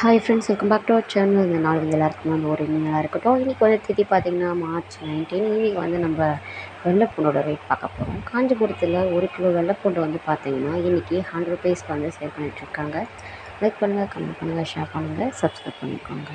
Hi friends welcome back to our channel இந்த நாள் வந்து எல்லாருக்குமே வந்து ஒரு இனிமேலாக இருக்கட்டும். இன்றைக்கி வந்து திதி பார்த்திங்கன்னா மார்ச் நைன்டீன் இன்றைக்கி வந்து நம்ம வெள்ளைப்பூண்டோட ரேட் பார்க்க போகிறோம் காஞ்சிபுரத்தில் ஒரு கிலோ வெள்ளைப்பூண்டு வந்து பார்த்திங்கன்னா இன்றைக்கி ஹண்ட்ரட் ருபீஸ்க்கு வந்து சேல் பண்ணிகிட்ருக்காங்க லைக் பண்ணுங்கள் கமெண்ட் பண்ணுங்கள் ஷேர் பண்ணுங்கள் சப்ஸ்கிரைப் பண்ணிக்கோங்க.